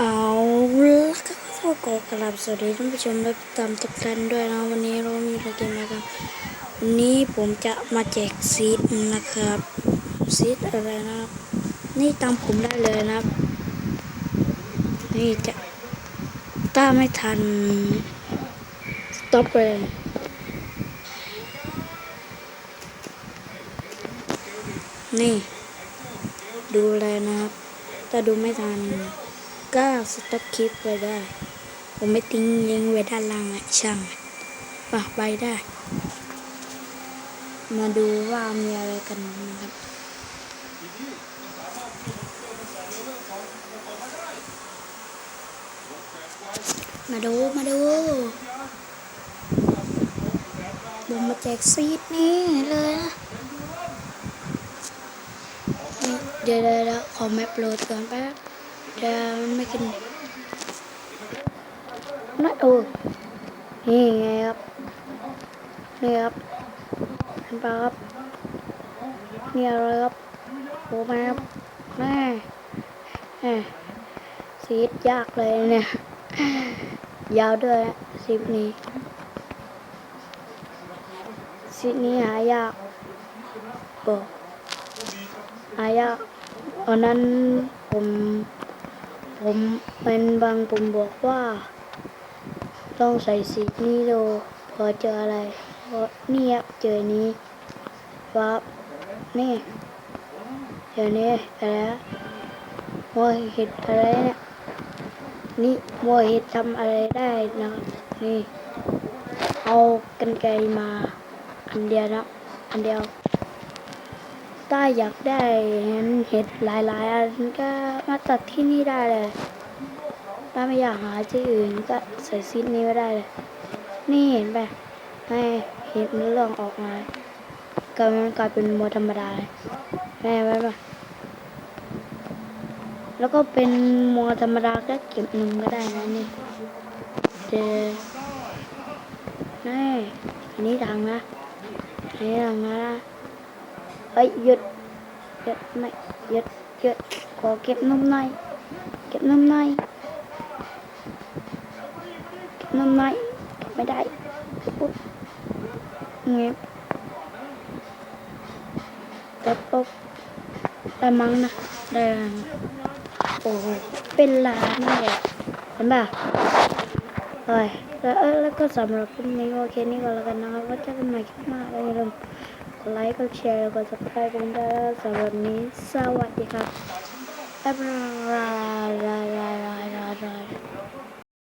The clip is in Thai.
เอาละก็ขอกราบสวัสดีท่านผู้ชมและตามทุกท่านด้วยนะวันนี้เรามีอะไรกันนะครับวันนี้ผมจะมาแจกซีดนะครับซีดอะไรนะนี่ตามผมได้เลยนะครับ นี่จะถ้าไม่ทันสต็อปเลยนี่ ดูเลยนะครับถ้าดูไม่ทัน ก็สต็อปคลิปไว้ได้ ผมไม่ทิ้งลิงก์ไว้ด้านล่างอะช่างปะไปได้ มาดูว่ามีอะไรกันนะครับมาดูมาดูผมมาแจกซีดนี่เลยนะนี่เดี๋ยวเดี๋ยวเดี๋ยวขอแมปโหลดก่อนแป๊บ ดี๋ยวมันไม่ขึ้นนั่นโอ้นี่ไงครับ นี่ครับเห็นปะครับนี่อะไรครับโอ้แมครับแม่แม่ซีดยากเลยเนี่ย ยาวด้วยซีดนี้ซีดนี้หายากโอ้หายากอันนั้นผม ผมเป็นบางผมบอกว่า ต้องใส่สีนี้ดูพอเจออะไรเพราะนี่ครับเจอนี้วับนี่เจอนี้อะไรมัวเห็ดอะไรเนี่ยนี่มัวเห็ดทำอะไรได้นะนี่เอากันไกรมาอันเดียวนะอันเดียว ถ้าอยากได้เห็นเห็ดหลายๆอันก็มาตัดที่นี่ได้เลย ถ้าไม่อยากหาที่อื่นก็ใส่ซีดนี้ไว้ได้เลย นี่เห็นไหมให้เห็ดมันเรื่องออกมาก็มันกลายเป็นมัวธรรมดาเลยแม่ไว้ปะแล้วก็เป็นมัวธรรมดาก็เก็บหนึ่งก็ได้นะนี่เจนี่อันนี้ดังนะอันนี้ดังนะ เฮ้ยหยุดหยุดไม่หยุดหยุดขอเก็บนมหน่อยเก็บนมหน่อยน้ำไม้ไม่ได้ปุ๊บเงียบแต่ปุ๊บได้มั้งนะได้โอ้เป็นล้านเลยเห็นป่ะเฮ้ยแล้วแล้วก็สำหรับคลิปนี้โอเคนี่ก็แล้วกันนะครับว่าจะเป็นใหม่คลิปหน้าอย่าลืม like or share or subscribe and that's about me. So what have everyone.